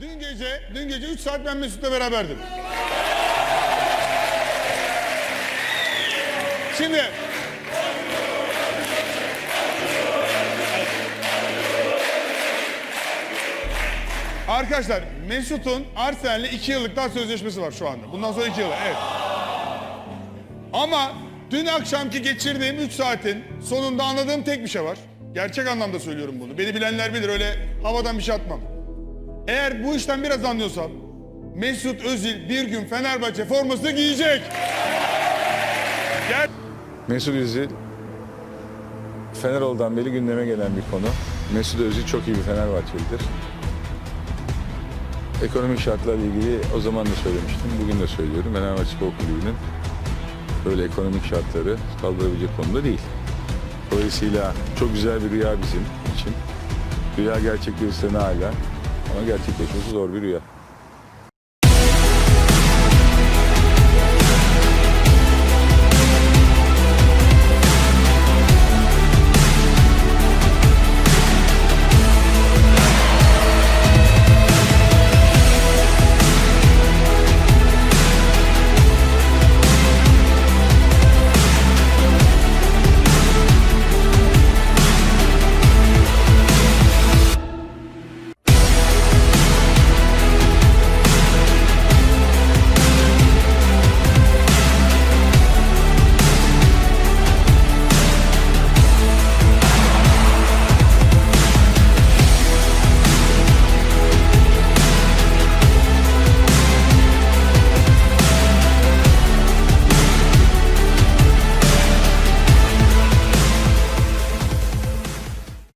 Dün gece, dün gece 3 saat ben Mesut'la beraberdim. Şimdi Arkadaşlar Mesut'un Arsenal'le 2 yıllık daha sözleşmesi var şu anda. Bundan sonra 2 yıl. Evet. Ama dün akşamki geçirdiğim 3 saatin sonunda anladığım tek bir şey var. Gerçek anlamda söylüyorum bunu. Beni bilenler bilir öyle havadan bir şey atmam. Eğer bu işten biraz anlıyorsam Mesut Özil bir gün Fenerbahçe formasını giyecek. Gel. Mesut Özil Fenerol'dan beri gündeme gelen bir konu. Mesut Özil çok iyi bir Fenerbahçelidir. Ekonomik şartlarla ilgili o zaman da söylemiştim, bugün de söylüyorum. Fenerbahçe Spor Kulübü'nün böyle ekonomik şartları kaldırabilecek konuda değil. Dolayısıyla çok güzel bir rüya bizim için. Rüya gerçekleşirse ne hala ama gerçekleşmesi zor bir rüya.